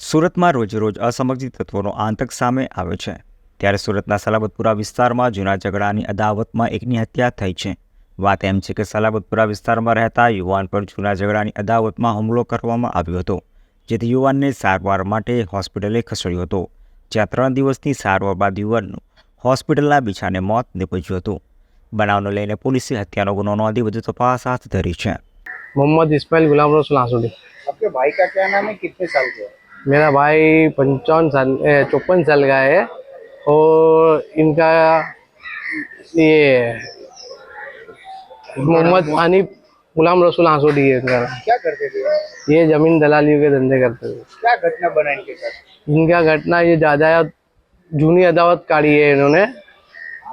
સુરતમાં રોજેરોજ અસમજી તત્વોનો આતંક સામે આવે છે. ત્યારે સુરતના સલાબતપુરા વિસ્તારમાં જૂના ઝઘડાની અદાવતમાં એકની હત્યા થઈ છે. વાત એમ છે કે સલાબતપુરા વિસ્તારમાં રહેતા યુવાન પર જૂના ઝઘડાની અદાવતમાં હુમલો કરવામાં આવ્યો હતો જેથી યુવાનને સારવાર માટે હોસ્પિટલે ખસેડ્યો હતો. જ્યાં ત્રણ દિવસની સારવાર બાદ યુવાનનું હોસ્પિટલના બિછાને મોત નીપજ્યું હતું. બનાવને લઈને પોલીસે હત્યાનો ગુનો નોંધી વધુ તપાસ હાથ ધરી છે. મોહમ્મદ ઇસ્માઇલ ગુલામ રસુલ આસુડી આપકે ભાઈ કા ક્યા નામ કિતને સાલ હુઆ मेरा भाई पंचावन साल चौपन साल का है और इनका ये मोहम्मद हनीफ गुलाम रसूल आंसुडी है इनका क्या करते थे? ये ज़मीन दलालियों के धंधे करते थे। क्या घटना बना इनके साथ? इनका घटना ये ज़्यादा जूनी अदावत काढ़ी है इन्होंने।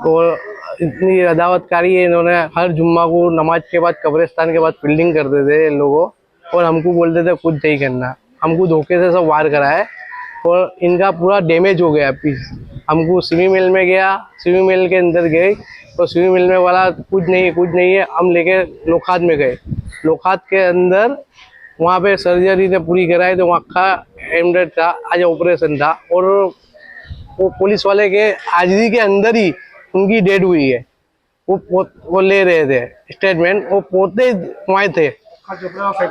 और इतनी अदावत काढ़ी है इन्होंने हर जुम्मा को नमाज़ के बाद कब्रिस्तान के बाद फील्डिंग करते थे लोगों और हमको बोलते थे कुछ नहीं करना। हमको धोखे से सब वार करा है और इनका पूरा डैमेज हो गया पीस हमको सिवी मिल में गया स्विमिंग मिल के अंदर गए तो सिवी मिल में वाला कुछ नहीं है कुछ नहीं है हम लेके लोखात में गए। लोखात के अंदर वहाँ पे सर्जरी ने पूरी कराई तो वहाँ का एमडेड था आज ऑपरेशन था और वो पुलिस वाले के हाजिरी के अंदर ही उनकी डेड हुई है। वो, वो ले रहे थे। स्टेटमेंट वो पोते वहाँ थे।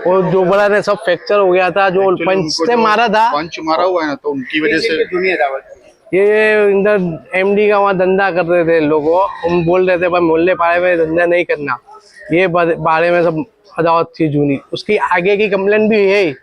और जो बड़ा ने सब फ्रैक्चर हो गया था जो पंच से मारा था पंच मारा हुआ है ना तो उनकी वजह से? ये इधर एमडी का वहाँ धंधा कर रहे थे लोगों हम बोल रहे थे भाई मोहल्ले पाड़े में धंधा नहीं करना ये बारे में सब अदावत थी जूनी उसकी आगे की कम्प्लेन भी ही।